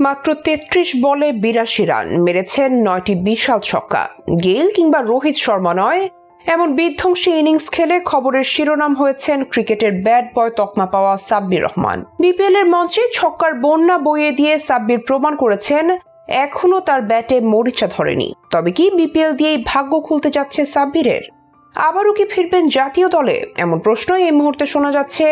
মাত্র তেত্রিশ বলে বিরাশি রান মেরেছেন নয়টি বিশাল ছক্কা। গেল কিংবা রোহিত শর্মা নয়, এমন বিধ্বংসী ইনিংস খেলে খবরের শিরোনাম হয়েছেন ক্রিকেটের ব্যাট বয় তকমা পাওয়া সাব্বির রহমান। বিপিএল এর মঞ্চে ছক্কার বন্যা বইয়ে দিয়ে সাব্বির প্রমাণ করেছেন এখনও তার ব্যাটে মরিচা ধরেনি। তবে কি বিপিএল দিয়েই ভাগ্য খুলতে যাচ্ছে সাব্বিরের? আবারও কি ফিরবেন জাতীয় দলে? এমন প্রশ্নই এই মুহূর্তে শোনা যাচ্ছে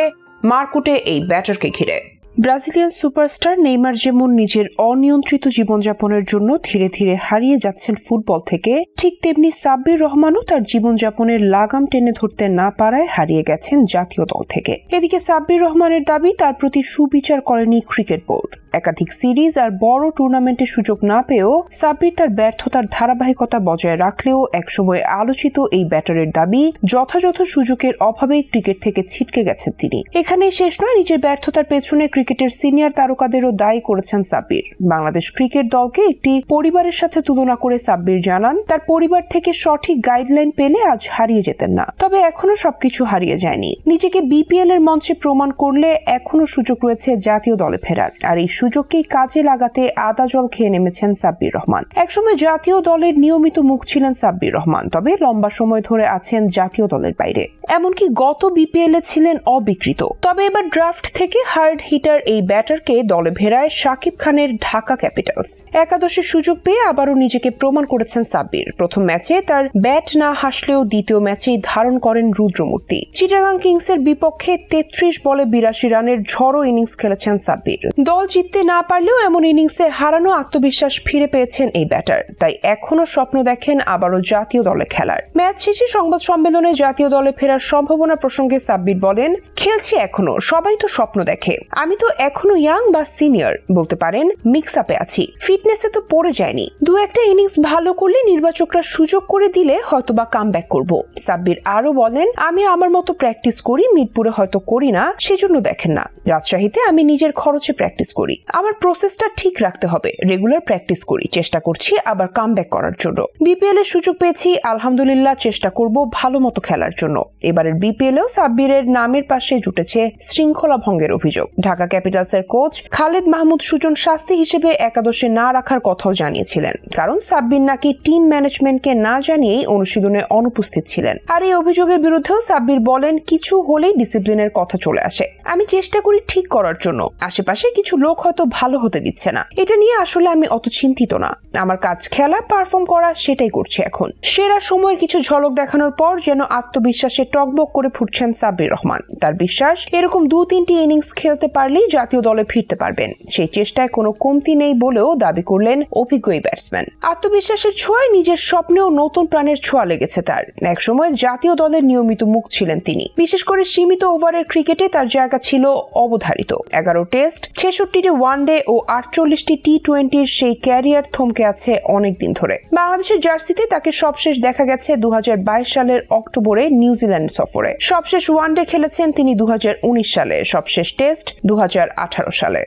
মারকুটে এই ব্যাটারকে ঘিরে। ব্রাজিলিয়ান সুপারস্টার নেইমার যেমন নিজের অনিয়ন্ত্রিত জীবনযাপনের জন্য ধীরে ধীরে হারিয়ে যাচ্ছেন ফুটবল থেকে, ঠিক তেমনি সাব্বির রহমানও তার জীবনযাপনের লাগাম টেনে ধরতে না পারায় হারিয়ে গেছেন জাতীয় দল থেকে। এদিকে সাব্বির রহমানের দাবি, তার প্রতি সুবিচার করেনি ক্রিকেট বোর্ড। একাধিক সিরিজ আর বড় টুর্নামেন্টের সুযোগ না পেয়েও সাব্বির তার ব্যর্থতার ধারাবাহিকতা বজায় রাখলেও একসময় আলোচিত এই ব্যাটারের দাবি, যথাযথ সুযোগের অভাবেই ক্রিকেট থেকে ছিটকে গেছেন তিনি। এখানেই শেষ নয়, নিজের ব্যর্থতার পেছনে ক্রিকেটের সিনিয়র তারকাদেরও দায়ী করেছেন সাব্বির। বাংলাদেশ ক্রিকেট দলকে একটি পরিবারের সাথে তুলনা করে সাব্বির জানান, তার পরিবার থেকে সঠিক গাইডলাইন পেলে আজ হারিয়ে যেতেন না। তবে এখনও সবকিছু হারিয়ে যায়নি। নিজেকে বিপিএল এর মঞ্চে প্রমাণ করলে এখনও সুযোগ রয়েছে জাতীয় দলে ফেরার। আর এই সুযোগকেই কাজে লাগাতে আদা জল খেয়ে নেমেছেন সাব্বির রহমান। একসময় জাতীয় দলের নিয়মিত মুখ ছিলেন সাব্বির রহমান, তবে লম্বা সময় ধরে আছেন জাতীয় দলের বাইরে। এমনকি গত বিপিএল এ ছিলেন অবিকৃত। তবে এবার ড্রাফট থেকে হার্ড হিটার এই ব্যাটারকে দলে ভেড়ায় শাকিব খানের ঢাকা ক্যাপিটালস। একাদশের সুযোগ পেয়ে আবারও নিজেকে প্রমাণ করেছেন সাব্বির। প্রথম ম্যাচে তার ব্যাট না হাসলেও দ্বিতীয় ম্যাচেই ধারণ করেন রুদ্রমূর্তি। চিটাগাং কিংসের বিপক্ষে তেত্রিশ বলে বিরাশি রানের ঝড়ো ইনিংস খেলেছেন সাব্বির। দল জিততে না পারলেও এমন ইনিংসে হারানো আত্মবিশ্বাস ফিরে পেয়েছেন এই ব্যাটার। তাই এখনও স্বপ্ন দেখেন আবারও জাতীয় দলে খেলার। ম্যাচ শেষে সংবাদ সম্মেলনে জাতীয় দলে ফেরার সম্ভাবনা প্রসঙ্গে সাব্বির বলেন, খেলছি এখনও সবাই তো স্বপ্ন দেখে। আমি তো এখনও ইয়াং বা সিনিয়র বলতে পারেন মিক্স আপে আছি। ফিটনেসে তো পড়ে যায়নি। দু একটা ইনিংস ভালো করলে নির্বাচকরা সুযোগ করে দিলে হয়তো বা কাম ব্যাক করব। সাব্বির আরও বলেন, আমি আমার মতো প্র্যাকটিস করি, মিরপুরে হয়তো করি না, সেজন্য দেখেন না। রাজশাহীতে আমি নিজের খরচে প্র্যাকটিস করি। আমার প্রসেসটা ঠিক রাখতে হবে রেগুলার প্র্যাকটিস করি, চেষ্টা করছি আবার কাম ব্যাক করার জন্য। বিপিএল এর সুযোগ পেয়েছি, আলহামদুলিল্লাহ চেষ্টা করব ভালো মতো খেলার জন্য। এবারের বিপিএল এও সাব্বিরের নামের পাশে জুটেছে শৃঙ্খলা ভঙ্গের অভিযোগ। ঢাকা ক্যাপিটালসের কোচ খালেদ মাহমুদ সুজন শাস্তি হিসেবে একাদশে না রাখার কথাও জানিয়েছিলেন। কারণ সাব্বির নাকি টিম ম্যানেজমেন্টকে না জানিয়েই অনুশীলনে অনুপস্থিত ছিলেন। আর এই অভিযোগের বিরুদ্ধেও সাব্বির বলেন, কিছু হলেই ডিসিপ্লিনের কথা চলে আসে। আমি চেষ্টা করি ঠিক করার জন্য। আশেপাশে কিছু লোক হয়তো ভালো হতে দিচ্ছে না। এটা নিয়ে আসলে আমি অত চিন্তিত না। আমার কাজ খেলা, পারফর্ম করা, সেটাই করছি এখন। সেরা সময়ের কিছু ঝলক দেখানোর পর যেন আত্মবিশ্বাসে টকবক করে ফুটছেন সাব্বির রহমান। তার বিশ্বাস, এরকম দু তিনটি ইনিংস খেলতে পারলেই জাতীয় দলে ফিরতে পারবেন। সেই চেষ্টায় কোনো কমতি নেই বলেও দাবি করলেন অভিজ্ঞ এই ব্যাটসম্যান। আত্মবিশ্বাসের ছোঁয়ায় নিজের স্বপ্নেও নতুন প্রাণের ছোঁয়া লেগেছে তার। একসময় জাতীয় দলের নিয়মিত মুখ ছিলেন তিনি। বিশেষ করে সীমিত ওভারের ক্রিকেটে তার জায়গা ছিল অবধারিত। এগারো টেস্ট, ছেষট্টিটি ওয়ানডে ও আটচল্লিশটি টি টোয়েন্টির সেই ক্যারিয়ার থমকে আছে অনেকদিন ধরে। বাংলাদেশের জার্সিতে তাকে সবশেষ দেখা গেছে দু হাজার বাইশ সালের অক্টোবরে নিউজিল্যান্ড সফরে। সবশেষ ওয়ানডে খেলেছেন তিনি দু হাজার উনিশ সালে। সবশেষ টেস্ট দু হাজার সালে।